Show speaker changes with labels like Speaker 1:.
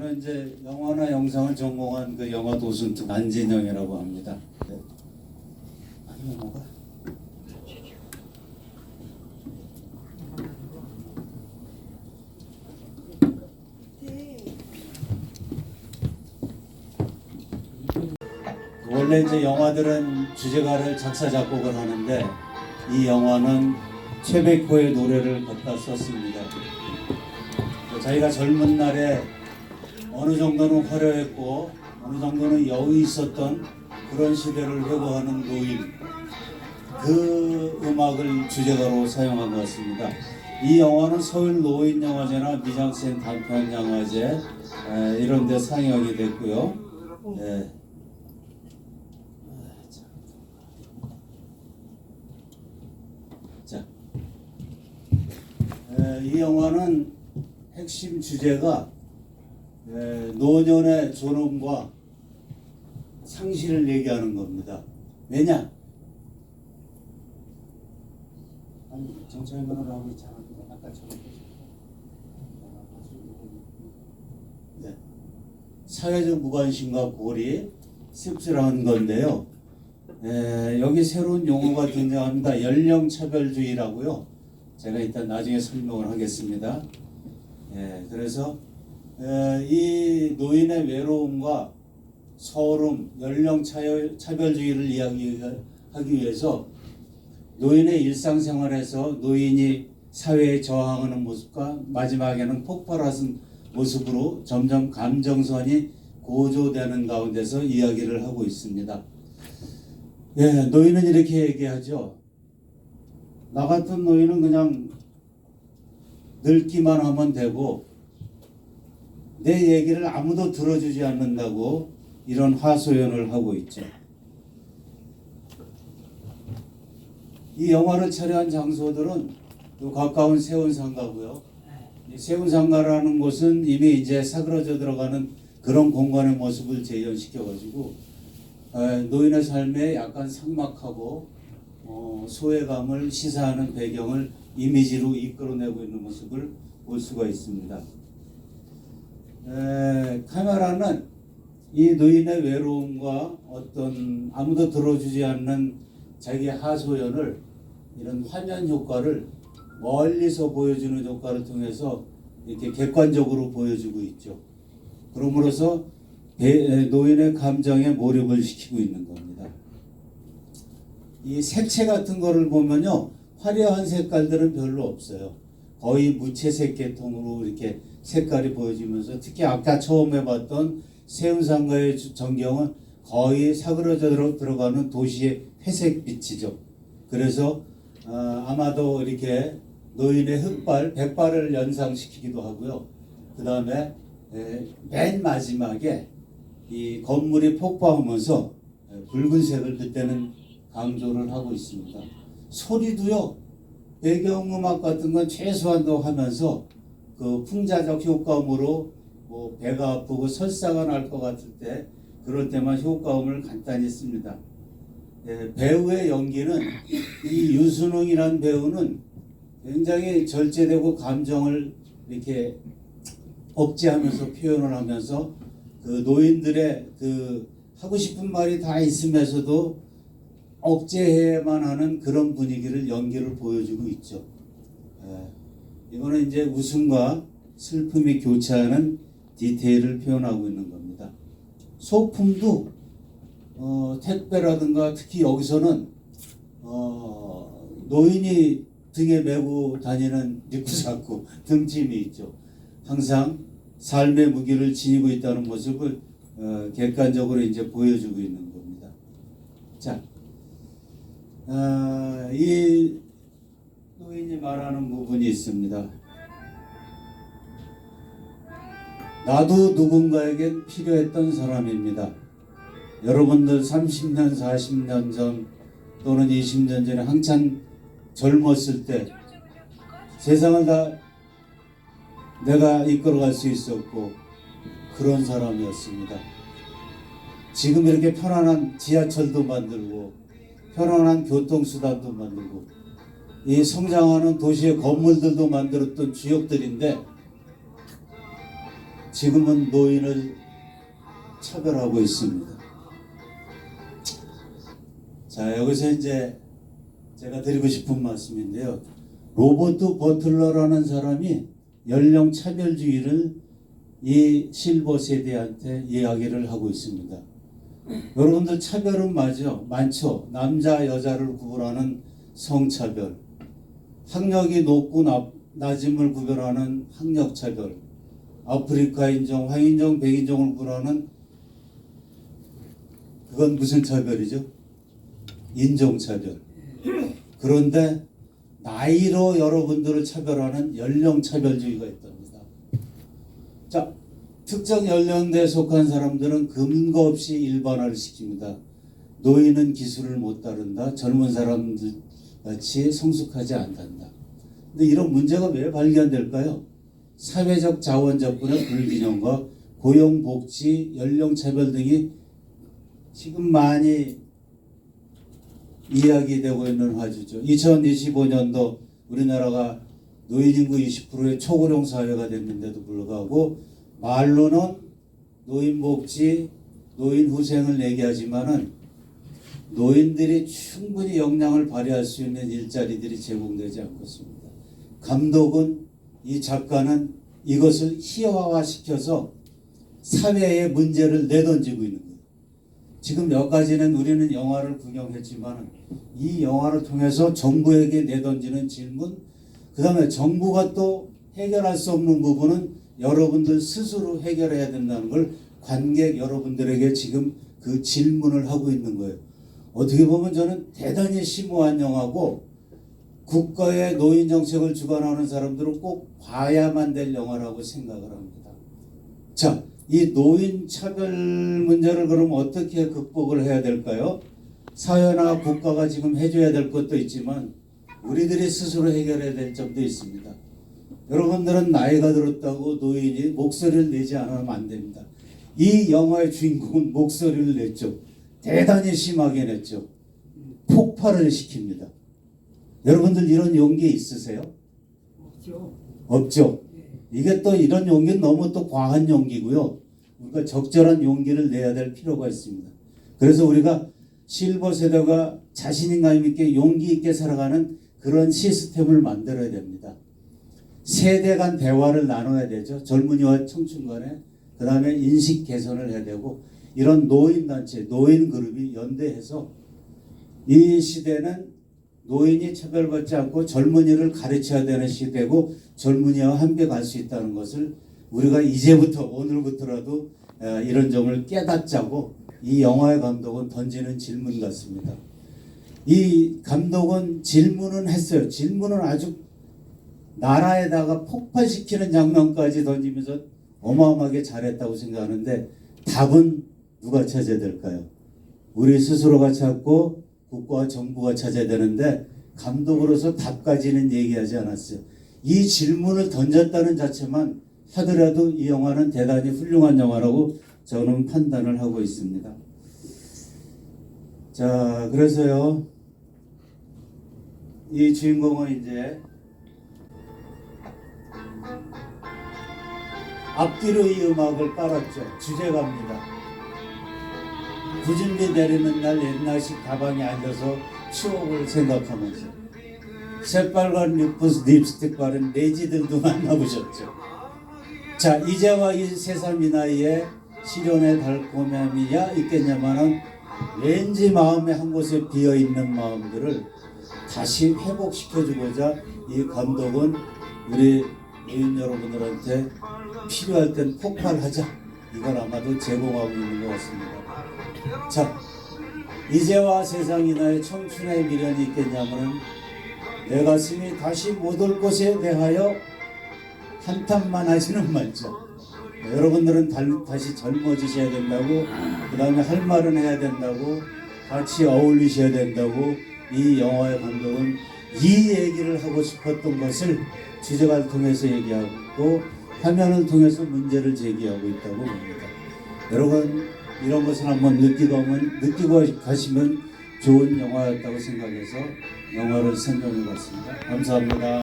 Speaker 1: 저는 이제 영화나 영상을 전공한 그 영화 도슨트 안진영이라고 합니다. 네. 아니 뭐가? 원래 이제 영화들은 주제가를 작사 작곡을 하는데 이 영화는 최백호의 노래를 갖다 썼습니다. 저희가 젊은 날에 어느 정도는 화려했고 어느 정도는 여유 있었던 그런 시대를 회고하는 노인 그 음악을 주제가로 사용한 것 같습니다. 이 영화는 서울 노인 영화제나 미장센 단편 영화제 에, 이런 데 상영이 됐고요. 예. 자, 에, 이 영화는 핵심 주제가 에, 노년의 존엄과 상실을 얘기하는 겁니다. 왜냐? 아니 정철만을 하고 있잖아. 아까 저기 네. 사회적 무관심과 고리 씁쓸한 건데요. 에, 여기 새로운 용어가 등장합니다. 연령 차별주의라고요. 제가 일단 나중에 설명을 하겠습니다. 예, 그래서 에, 이 노인의 외로움과 서름, 연령 차별, 차별주의를 이야기하기 위해서 노인의 일상생활에서 노인이 사회에 저항하는 모습과 마지막에는 폭발하는 모습으로 점점 감정선이 고조되는 가운데서 이야기를 하고 있습니다. 예, 노인은 이렇게 얘기하죠. 나 같은 노인은 그냥 늙기만 하면 되고 내 얘기를 아무도 들어주지 않는다고 이런 하소연을 하고 있죠. 이 영화를 촬영한 장소들은 또 가까운 세운상가고요. 이 세운상가라는 곳은 이미 이제 사그러져 들어가는 그런 공간의 모습을 재현시켜가지고 에, 노인의 삶에 약간 삭막하고 어, 소외감을 시사하는 배경을 이미지로 이끌어내고 있는 모습을 볼 수가 있습니다. 에, 카메라는 이 노인의 외로움과 어떤 아무도 들어주지 않는 자기 하소연을 이런 화면 효과를 멀리서 보여주는 효과를 통해서 이렇게 객관적으로 보여주고 있죠. 그러므로서 배- 노인의 감정에 몰입을 시키고 있는 겁니다. 이 색채 같은 거를 보면요. 화려한 색깔들은 별로 없어요. 거의 무채색 계통으로 이렇게 색깔이 보여지면서 특히 아까 처음에 봤던 세운상가의 주- 전경은 거의 사그러져 들어- 들어가는 도시의 회색 빛이죠. 그래서 아, 아마도 이렇게 노인의 흑발, 백발을 연상시키기도 하고요. 그 다음에 맨 마지막에 이 건물이 폭파하면서 에, 붉은색을 그때는 강조를 하고 있습니다. 소리도요 배경음악 같은 건 최소한도 하면서 그 풍자적 효과음으로 뭐 배가 아프고 설사가 날 것 같을 때 그럴 때만 효과음을 간단히 씁니다. 예, 배우의 연기는 이 유순웅이라는 배우는 굉장히 절제되고 감정을 이렇게 억제하면서 표현을 하면서 그 노인들의 그 하고 싶은 말이 다 있으면서도 억제해야만 하는 그런 분위기를 연기를 보여주고 있죠. 예, 이거는 이제 웃음과 슬픔이 교차하는 디테일을 표현하고 있는 겁니다. 소품도 어, 택배라든가 특히 여기서는 어, 노인이 등에 메고 다니는 리쿠사쿠 등짐이 있죠. 항상 삶의 무기를 지니고 있다는 모습을 어, 객관적으로 이제 보여주고 있는 겁니다. 자, 아, 이 노인이 말하는 부분이 있습니다. 나도 누군가에게 필요했던 사람입니다. 여러분들 30년, 40년 전 또는 20년 전에 한참 젊었을 때 세상을 다 내가 이끌어갈 수 있었고 그런 사람이었습니다. 지금 이렇게 편안한 지하철도 만들고 편안한 교통수단도 만들고 이 성장하는 도시의 건물들도 만들었던 주역들인데 지금은 노인을 차별하고 있습니다. 자, 여기서 이제 제가 드리고 싶은 말씀인데요. 로버트 버틀러라는 사람이 연령 차별주의를 이 실버 세대한테 이야기를 하고 있습니다. 여러분들 차별은 맞죠? 많죠. 남자 여자를 구분하는 성차별, 학력이 높고 나, 낮음을 구별하는 학력 차별, 아프리카 인종, 황인종, 백인종을 구분하는 그건 무슨 차별이죠? 인종 차별. 그런데 나이로 여러분들을 차별하는 연령 차별주의가 있답니다. 자, 특정 연령대에 속한 사람들은 근거 없이 일반화를 시킵니다. 노인은 기술을 못 따른다. 젊은 사람들 같이 성숙하지 않단다. 근데 이런 문제가 왜 발견될까요? 사회적 자원 접근의 불균형과 고용, 복지, 연령 차별 등이 지금 많이 이야기되고 있는 화두죠. 2025년도 우리나라가 노인 인구 20%의 초고령 사회가 됐는데도 불구하고 말로는 노인 복지, 노인 후생을 얘기하지만은 노인들이 충분히 역량을 발휘할 수 있는 일자리들이 제공되지 않고 있습니다. 감독은 이 작가는 이것을 희화화시켜서 사회의 문제를 내던지고 있는 거예요. 지금 몇 가지는 우리는 영화를 구경했지만 이 영화를 통해서 정부에게 내던지는 질문, 그 다음에 정부가 또 해결할 수 없는 부분은 여러분들 스스로 해결해야 된다는 걸 관객 여러분들에게 지금 그 질문을 하고 있는 거예요. 어떻게 보면 저는 대단히 심오한 영화고 국가의 노인 정책을 주관하는 사람들은 꼭 봐야만 될 영화라고 생각을 합니다. 자, 이 노인 차별 문제를 그럼 어떻게 극복을 해야 될까요? 사회나 국가가 지금 해줘야 될 것도 있지만 우리들이 스스로 해결해야 될 점도 있습니다. 여러분들은 나이가 들었다고 노인이 목소리를 내지 않으면 안 됩니다. 이 영화의 주인공은 목소리를 냈죠. 대단히 심하게 냈죠. 폭발을 시킵니다. 여러분들 이런 용기 있으세요?
Speaker 2: 없죠.
Speaker 1: 없죠.
Speaker 2: 예.
Speaker 1: 이게 또 이런 용기는 너무 또 과한 용기고요. 우리가 적절한 용기를 내야 될 필요가 있습니다. 그래서 우리가 실버 세대가 자신감 있게 용기 있게 살아가는 그런 시스템을 만들어야 됩니다. 세대 간 대화를 나눠야 되죠. 젊은이와 청춘 간에 그 다음에 인식 개선을 해야 되고 이런 노인 단체, 노인 그룹이 연대해서 이 시대는 노인이 차별받지 않고 젊은이를 가르쳐야 되는 시대고 젊은이와 함께 갈 수 있다는 것을 우리가 이제부터 오늘부터라도 어, 이런 점을 깨닫자고 이 영화의 감독은 던지는 질문 같습니다. 이 감독은 질문은 했어요. 질문은 아주 나라에다가 폭발시키는 장면까지 던지면서 어마어마하게 잘했다고 생각하는데 답은 누가 찾아야 될까요? 우리 스스로가 찾고 국가와 정부가 찾아야 되는데 감독으로서 답까지는 얘기하지 않았어요. 이 질문을 던졌다는 자체만 하더라도 이 영화는 대단히 훌륭한 영화라고 저는 판단을 하고 있습니다. 자, 그래서요. 이 주인공은 이제 앞뒤로 이 음악을 깔았죠. 주제가입니다. 구준비 내리는 날 옛날식 가방에 앉아서 추억을 생각하면서 새빨간 립스, 립스틱 바른 레지들도 만나보셨죠. 자 이제와 이 새삼 이 나이에 시련의 달콤함이야 있겠냐마는 왠지 마음의 한 곳에 비어 있는 마음들을 다시 회복시켜주고자 이 감독은 우리 노인 여러분들한테 필요할 땐 폭발하자 이걸 아마도 제공하고 있는 것 같습니다. 자 이제와 세상이 나의 청춘의 미련이 있겠냐면은 내 가슴이 다시 못 올 것에 대하여 한탄만 하시는 말죠. 네, 여러분들은 달- 다시 젊어지셔야 된다고 그 다음에 할 말은 해야 된다고 같이 어울리셔야 된다고 이 영화의 감독은 이 얘기를 하고 싶었던 것을 주제가를 통해서 얘기하고 화면을 통해서 문제를 제기하고 있다고 봅니다. 여러분 이런 것을 한번 느끼고 하면 느끼고 가시면 좋은 영화였다고 생각해서 영화를 선정해 봤습니다. 감사합니다.